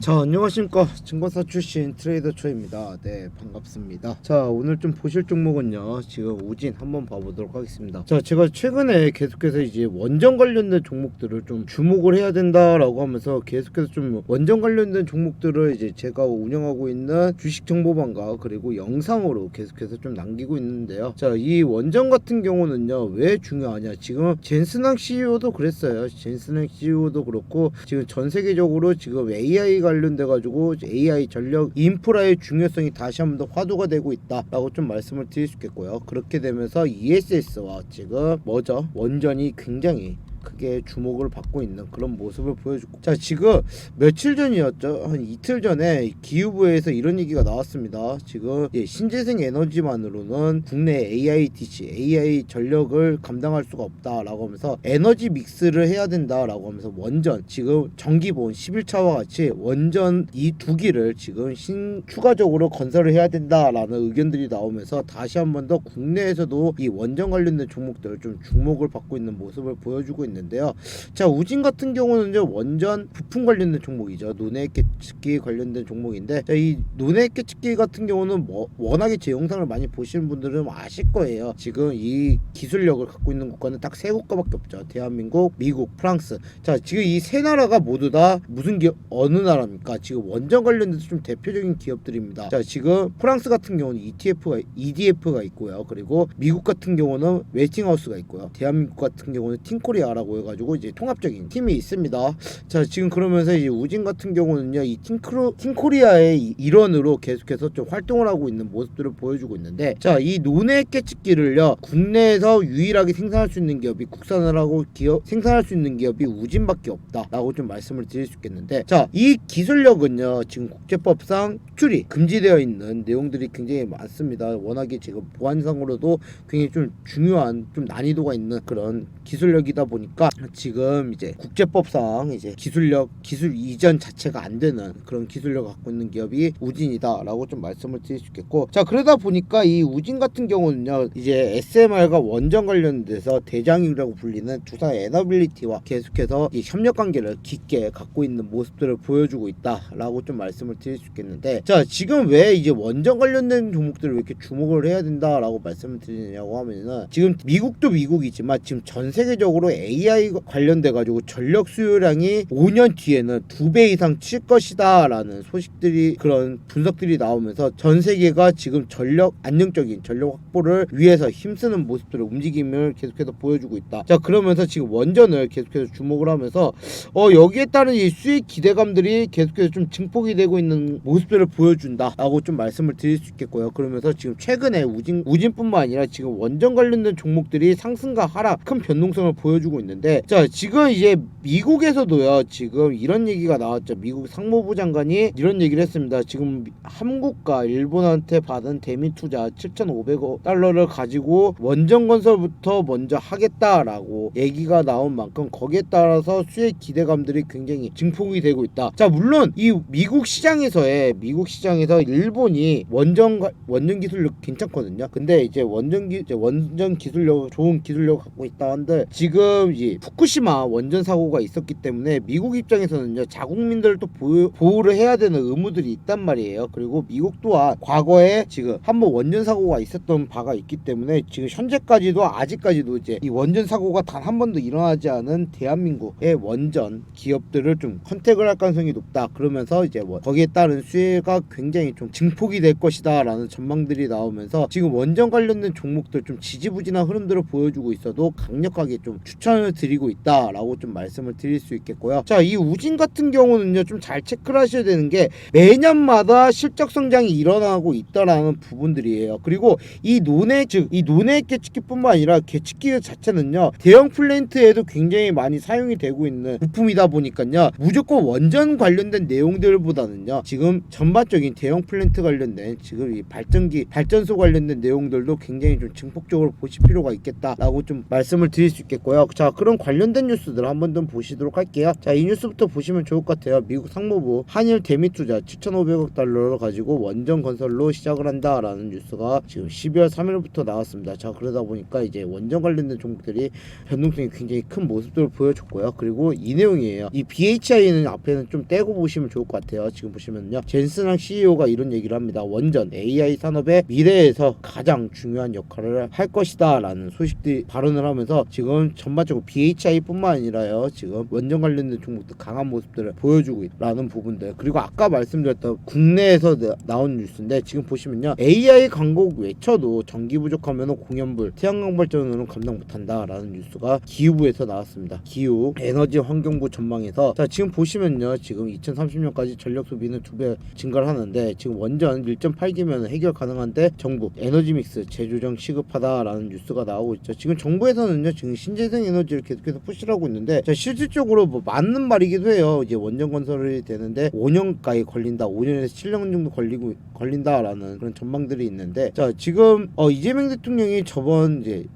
자 안녕하십니까. 증권사 출신 트레이더 초입니다. 네 반갑습니다. 자 오늘 좀 보실 종목은요. 지금 우진 한번 봐보도록 하겠습니다. 자 제가 최근에 계속해서 이제 원전 관련된 종목들을 좀 주목을 해야 된다라고 하면서 계속해서 좀 원전 관련된 종목들을 이제 제가 운영하고 있는 주식 정보방과 그리고 영상으로 계속해서 좀 남기고 있는데요. 자 이 원전 같은 경우는요. 왜 중요하냐? 지금 젠스낭 CEO도 그랬어요. 젠스낭 CEO도 그렇고 지금 전 세계적으로 지금 AI 관련돼 가지고 AI 전력 인프라의 중요성이 다시 한번 더 화두가 되고 있다라고 좀 말씀을 드릴 수 있겠고요. 그렇게 되면서 ESS와 지금 뭐죠? 원전이 굉장히 크게 주목을 받고 있는 그런 모습을 보여주고. 자 지금 며칠 전이었죠. 한 이틀 전에 기후부에서 이런 얘기가 나왔습니다. 지금 예, 신재생 에너지만으로는 국내 AIDC AI 전력을 감당할 수가 없다라고 하면서 에너지 믹스를 해야 된다라고 하면서 원전 지금 전기본 11차와 같이 원전 이 두 기를 지금 신 추가적으로 건설을 해야 된다라는 의견들이 나오면서 다시 한 번 더 국내에서도 이 원전 관련된 종목들 좀 주목을 받고 있는 모습을 보여주고 있는 데요. 자 우진 같은 경우는 요 원전 부품 관련된 종목이죠. 논해 깨치기 관련된 종목인데 자, 이 논해 깨치기 같은 경우는 뭐 워낙에 제 영상을 많이 보시는 분들은 아실 거예요. 지금 이 기술력을 갖고 있는 국가는 딱 세 국가밖에 없죠. 대한민국, 미국, 프랑스. 자 지금 이 세 나라가 모두 다 무슨 기업 어느 나라입니까? 지금 원전 관련돼서 좀 대표적인 기업들입니다. 자 지금 프랑스 같은 경우는 ETF가 EDF가 있고요. 그리고 미국 같은 경우는 웨스팅하우스가 있고요. 대한민국 같은 경우는 팀코리아라 고 해가지고 이제 통합적인 팀이 있습니다. 자 지금 그러면서 이제 우진 같은 경우는요 이 팀크로 팀코리아의 이- 일원으로 계속해서 좀 활동을 하고 있는 모습들을 보여주고 있는데 자 이 논해 깨찍기를요 국내에서 유일하게 생산할 수 있는 기업이 국산을 하고 기업 생산할 수 있는 기업이 우진밖에 없다라고 좀 말씀을 드릴 수 있겠는데 자 이 기술력은요 지금 국제법상 수출이 금지되어 있는 내용들이 굉장히 많습니다 워낙에 지금 보안상으로도 굉장히 좀 중요한 좀 난이도가 있는 그런 기술력이다 보니까 지금 이제 국제법상 이제 기술력 기술 이전 자체가 안 되는 그런 기술력을 갖고 있는 기업이 우진이다라고 좀 말씀을 드릴 수 있겠고 자 그러다 보니까 이 우진 같은 경우는요 이제 SMR과 원전 관련돼서 대장이라고 불리는 두산 에너빌리티와 계속해서 이 협력 관계를 깊게 갖고 있는 모습들을 보여주고 있다라고 좀 말씀을 드릴 수 있겠는데 자 지금 왜 이제 원전 관련된 종목들을 왜 이렇게 주목을 해야 된다라고 말씀을 드리냐고 하면은 지금 미국도 미국이지만 지금 전 세계적으로 AI 관련돼 가지고 전력 수요량이 5년 뒤에는 두 배 이상 칠 것이다라는 소식들이 그런 분석들이 나오면서 전 세계가 지금 전력 안정적인 전력 확보를 위해서 힘쓰는 모습들을 움직임을 계속해서 보여주고 있다. 자 그러면서 지금 원전을 계속해서 주목을 하면서 어 여기에 따른 이 수익 기대감들이 계속해서 좀 증폭이 되고 있는 모습들을 보여준다라고 좀 말씀을 드릴 수 있겠고요. 그러면서 지금 최근에 우진 우진뿐만 아니라 지금 원전 관련된 종목들이 상승과 하락 큰 변동성을 보여주고 있는 데 자 지금 이제 미국에서도요 지금 이런 얘기가 나왔죠. 미국 상무부 장관이 이런 얘기를 했습니다. 지금 한국과 일본한테 받은 대미 투자 7,500억 달러를 가지고 원전 건설부터 먼저 하겠다라고 얘기가 나온 만큼 거기에 따라서 수익 기대감들이 굉장히 증폭이 되고 있다. 자 물론 이 미국 시장에서의 미국 시장에서 일본이 원전 가- 원전 기술력 괜찮거든요. 근데 이제 원전 기 원전 기술력 좋은 기술력 갖고 있다 한들 지금 이 후쿠시마 원전 사고가 있었기 때문에 미국 입장에서는요 자국민들을 또 보호, 보호를 해야 되는 의무들이 있단 말이에요. 그리고 미국 또한 과거에 지금 한번 원전 사고가 있었던 바가 있기 때문에 지금 현재까지도 아직까지도 이제 이 원전 사고가 단 한 번도 일어나지 않은 대한민국의 원전 기업들을 좀 컨택을 할 가능성이 높다. 그러면서 이제 뭐 거기에 따른 수혜가 굉장히 좀 증폭이 될 것이다라는 전망들이 나오면서 지금 원전 관련된 종목들 좀 지지부진한 흐름들을 보여주고 있어도 강력하게 좀 추천 을 드리고 있다라고 좀 말씀을 드릴 수 있겠고요. 자, 이 우진 같은 경우는요 좀 잘 체크를 하셔야 되는 게 매년마다 실적 성장이 일어나고 있다라는 부분들이에요. 그리고 이 논해 즉이 논해 깨치기뿐만 아니라 깨치기 자체는요 대형 플랜트에도 굉장히 많이 사용이 되고 있는 부품이다 보니까요 무조건 원전 관련된 내용들보다는요 지금 전반적인 대형 플랜트 관련된 지금 이 발전기 발전소 관련된 내용들도 굉장히 좀 증폭적으로 보실 필요가 있겠다라고 좀 말씀을 드릴 수 있겠고요. 자자 그런 관련된 뉴스들 한번 좀 보시도록 할게요. 자 이 뉴스부터 보시면 좋을 것 같아요. 미국 상무부 한일 대미 투자 7,500억 달러를 가지고 원전 건설로 시작을 한다라는 뉴스가 지금 12월 3일부터 나왔습니다. 자 그러다 보니까 이제 원전 관련된 종목들이 변동성이 굉장히 큰 모습들을 보여줬고요. 그리고 이 내용이에요. 이 BHI는 앞에는 좀 떼고 보시면 좋을 것 같아요. 지금 보시면요. 젠슨랑 CEO가 이런 얘기를 합니다. 원전 AI 산업의 미래에서 가장 중요한 역할을 할 것이다 라는 소식들이 발언을 하면서 지금 전반적으로 BHI뿐만 아니라요. 지금 원전 관련된 종목도 강한 모습들을 보여주고 있다는 부분들. 그리고 아까 말씀드렸던 국내에서 나- 나온 뉴스인데 지금 보시면요. AI 광고 외쳐도 전기 부족하면 공연불, 태양광 발전으로는 감당 못한다라는 뉴스가 기후부에서 나왔습니다. 기후 에너지 환경부 전망에서 자 지금 보시면요. 지금 2030년까지 전력 소비는 두 배 증가를 하는데 지금 원전 1.8기면 해결 가능한데 정부 에너지 믹스 재조정 시급하다라는 뉴스가 나오고 있죠. 지금 정부에서는요. 지금 신재생 에너지 를 계속해서 푸시를 하고 있는데 자 실질적으로 뭐 맞는 말이기도 해요. 이제 원전 건설이 되는데 5년가에 걸린다. 5년에서 7년 정도 걸리고 걸린다라는 그런 전망들이 있는데 자 지금 어 이재명 대통령이 저번 이제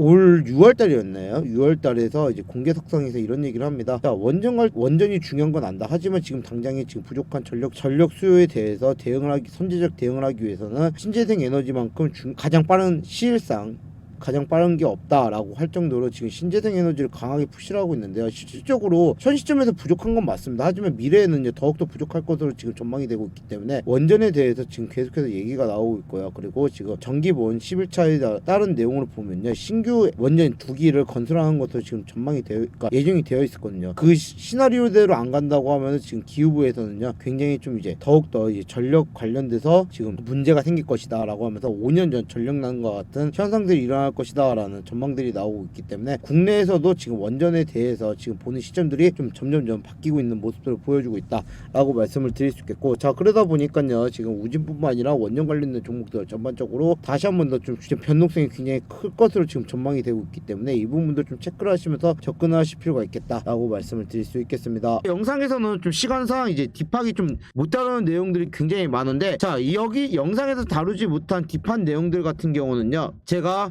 올 6월 달이었나요? 6월 달에서 이제 공개 석상에서 이런 얘기를 합니다. 자, 원전 갈- 원전이 중요한 건 안다. 하지만 지금 당장에 지금 부족한 전력 전력 수요에 대해서 대응을 하기 선제적 대응을 하기 위해서는 신재생 에너지만큼 중- 가장 빠른 시일상 가장 빠른 게 없다라고 할 정도로 지금 신재생 에너지를 강하게 푸시를 하고 있는데요. 실질적으로 현 시점에서 부족한 건 맞습니다. 하지만 미래에는 이제 더욱더 부족할 것으로 지금 전망이 되고 있기 때문에 원전에 대해서 지금 계속해서 얘기가 나오고 있고요. 그리고 지금 전기본 11차에 따른 내용을 보면요. 신규 원전 두 기를 건설하는 것으로 지금 전망이 되어 그러니까 예정이 되어 있었거든요. 그 시- 시나리오대로 안 간다고 하면 지금 기후부에서는요. 굉장히 좀 이제 더욱더 이제 전력 관련돼서 지금 문제가 생길 것이다라고 하면서 5년 전 전력난과 같은 현상들이 일어 날 것이다라는 전망들이 나오고 있기 때문에 국내에서도 지금 원전에 대해서 지금 보는 시점들이 좀 점점점 바뀌고 있는 모습들을 보여주고 있다라고 말씀을 드릴 수 있겠고 자 그러다 보니까요 지금 우진뿐만 아니라 원전 관련된 종목들 전반적으로 다시 한 번 더좀 변동성이 굉장히 클 것으로 지금 전망이 되고 있기 때문에 이 부분들 좀 체크를 하시면서 접근하실 필요가 있겠다라고 말씀을 드릴 수 있겠습니다. 영상에서는 좀 시간상 이제 딥하게 좀 못 다루는 내용들이 굉장히 많은데 자 여기 영상에서 다루지 못한 딥한 내용들 같은 경우는요 제가